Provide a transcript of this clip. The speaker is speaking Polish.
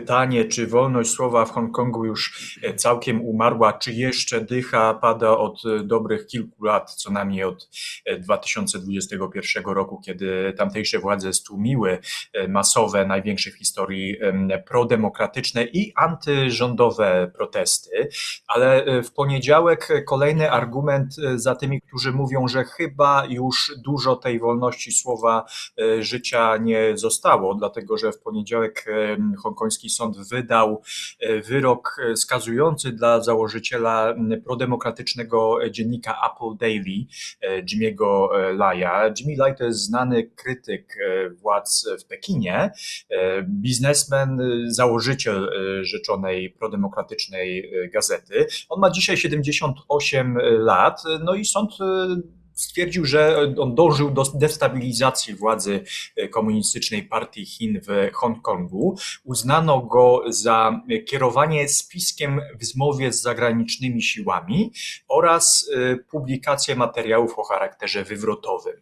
pytanie, czy wolność słowa w Hongkongu już e, całkiem umarła, czy jeszcze dycha, pada od e, dobrych kilku lat, co najmniej od e, 2021 roku, kiedy tamtejsze władze stłumiły e, masowe, największe w historii em, prodemokratyczne i antyrządowe protesty. Ale e, w poniedziałek e, kolejny argument e, za tymi, którzy mówią, że chyba już dużo tej wolności słowa e, życia nie zostało, dlatego że w poniedziałek e, hongkoński sąd wydał e, wyrok e, skazujący dla założyciela prodemokratycznego dziennika Apple Daily, e, Jimmy'ego Laya. Jimmy Lai to jest znany krytyk władz w Pekinie, biznesmen, założyciel rzeczonej prodemokratycznej gazety. On ma dzisiaj 78 lat, no i sąd stwierdził, że on dążył do destabilizacji władzy e, komunistycznej partii Chin w Hongkongu. Uznano go za kierowanie spiskiem w zmowie z zagranicznymi siłami oraz e, publikację materiałów o charakterze wywrotowym.